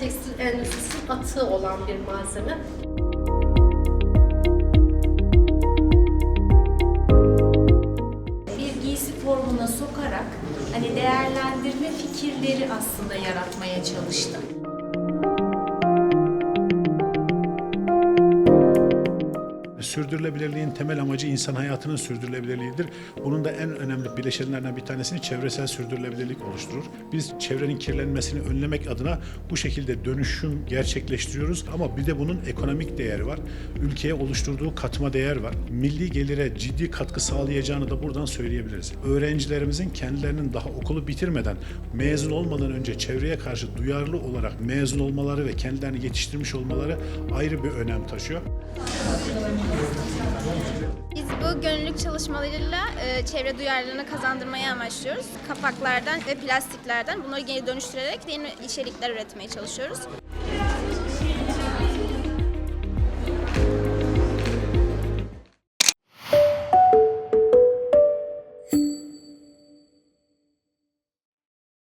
tekstil endüstrisinin atığı olan bir malzeme. bir giysi formuna sokarak hani değerlendirme fikirleri aslında yaratmaya çalıştım. Sürdürülebilirliğin temel amacı insan hayatının sürdürülebilirliğidir. Bunun da en önemli bileşenlerden bir tanesini çevresel sürdürülebilirlik oluşturur. Biz çevrenin kirlenmesini önlemek adına bu şekilde dönüşüm gerçekleştiriyoruz ama bir de bunun ekonomik değeri var. Ülkeye oluşturduğu katma değer var. Milli gelire ciddi katkı sağlayacağını da buradan söyleyebiliriz. Öğrencilerimizin kendilerinin daha okulu bitirmeden, mezun olmadan önce çevreye karşı duyarlı olarak mezun olmaları ve kendilerini yetiştirmiş olmaları ayrı bir önem taşıyor. Biz bu gönüllülük çalışmalarıyla e, çevre duyarlılığını kazandırmayı amaçlıyoruz. Kapaklardan ve plastiklerden bunları geri dönüştürerek yeni içerikler üretmeye çalışıyoruz.